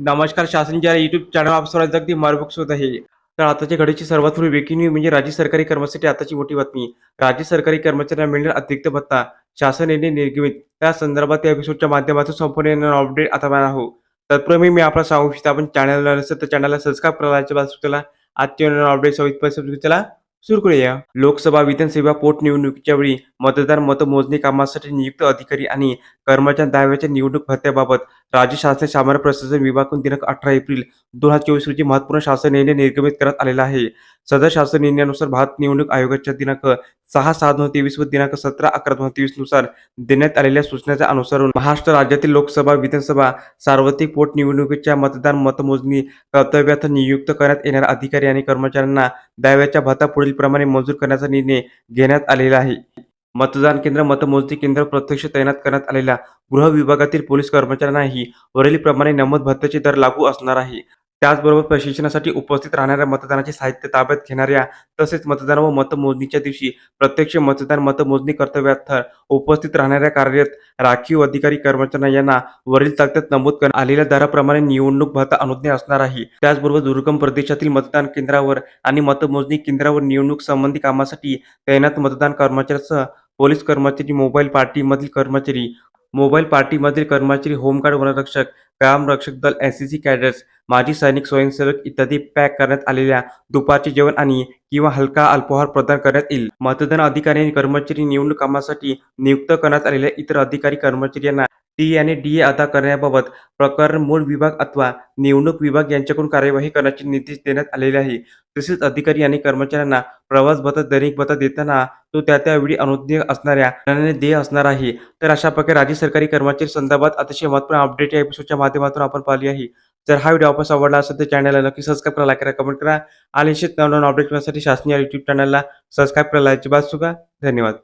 नमस्कार शासनच्या YouTube channel आप सर्वांचं अगदी मार्गदर्शक होत आहे. तर आताच्या घडीची सर्वात पूर्वी ब्रेकिंग न्यूज म्हणजे राज्य सरकारी कर्मचारी आताची मोठी बातमी. राज्य सरकारी कर्मचाऱ्यांना मिळणार अतिरिक्त भत्ता. शासन यांनी निर्गमित. त्या संदर्भात या एपिसोडच्या माध्यमातून संपूर्ण अपडेट आता पाहणार आहोत. तत्पूर्वी मी आपला सांगू इच्छितो आपण चॅनलला नसेल तर चॅनलला सबस्क्राईब करायच्या बाजूला सुचला आजच्या अपडेट पैसे त्याला सुरू करूया. लोकसभा विधानसभा पोटनिवडणुकीच्या वेळी मतदार मतमोजणी कामासाठी नियुक्त अधिकारी आणि कर्मचारी दाव्याच्या निवडणूक भत्त्याबाबत राज्य शासन सामान्य प्रशासन विभागून दिनांक अठरा एप्रिल दोन हजार चोवीस रोजी महत्त्वपूर्ण शासन निर्णय निर्गमित करण्यात आलेला आहे. सदर शासन निर्णयानुसार भारत निवडणूक आयोगाच्या दिनांक सहा सहा दोन तेवीस व दिनांक सतरा अकरा दोन तेवीसनुसार देण्यात आलेल्या सूचनेच्या अनुसार महाराष्ट्र राज्यातील लोकसभा विधानसभा सार्वत्रिक पोटनिवडणुकीच्या मतदान मतमोजणी कर्तव्यात नियुक्त करण्यात येणाऱ्या अधिकारी आणि कर्मचाऱ्यांना दाव्याच्या भत्ता पुढील प्रमाणे मंजूर करण्याचा निर्णय घेण्यात आलेला आहे. मतदान केंद्र मतमोजणी केंद्र प्रत्यक्ष तैनात करण्यात आलेल्या गृह विभागातील पोलीस कर्मचाऱ्यांनाही वरीलप्रमाणे नमद भत्त्याचे दर लागू असणार आहे. त्याचबरोबर प्रशिक्षणासाठी उपस्थित राहणाऱ्या मतदानाचे साहित्य ताब्यात घेणाऱ्या तसेच मतदान व मतमोजणीच्या दिवशी प्रत्यक्ष मतदान मतमोजणी कर्तव्यात उपस्थित राहणाऱ्या कार्यरत राखीव अधिकारी कर्मचाऱ्यांना यांना वरील तक्त्यात नमूद करण्यात आलेल्या दराप्रमाणे निवडणूक भत्ता अनुज्ञा असणार आहे. त्याचबरोबर दुर्गम प्रदेशातील मतदान केंद्रावर आणि मतमोजणी केंद्रावर निवडणूक संबंधी कामासाठी तैनात मतदान कर्मचाऱ्यासह पोलीस कर्मचारी मोबाईल पार्टीमधील कर्मचारी मोबाईल पार्टीमधील कर्मचारी होमगार्ड वनरक्षक ग्रामरक्षक दल एनसीसी कॅडेट्स माजी सैनिक स्वयंसेवक इत्यादी पॅक करण्यात आलेल्या दुपारचे जेवण आणि किंवा हलका अल्पोहार प्रदान करण्यात येईल. मतदान अधिकारी आणि कर्मचारी निवडणूक कामासाठी नियुक्त करण्यात आलेल्या इतर अधिकारी कर्मचारी यांना टी आणि डी अदा करण्याबाबत प्रकरण मूळ विभाग अथवा निवडणूक विभाग यांच्याकडून कार्यवाही करण्याचे निर्देश देण्यात आलेले आहे. तसेच अधिकारी आणि कर्मचाऱ्यांना प्रवास भत्ता दैनिक भत्ता देताना तो त्या त्यावेळी अनुज्ञ असणाऱ्या देय असणार आहे. तर अशा प्रकारे राज्य सरकारी कर्मचारी संदर्भात अतिशय महत्त्वपूर्ण अपडेट या एपिसोडच्या माध्यमातून आपण पाहिली आहे. जर हा व्हिडिओ आपण आवडला असेल तर चॅनलला नक्की सबस्क्राईब करा लाईक करा कमेंट करा. आणि निश्चित नवनवीन अपडेट मिळण्यासाठी शासनीय युट्यूब चॅनलला सबस्क्राईब करायला अजिबात चुका धन्यवाद.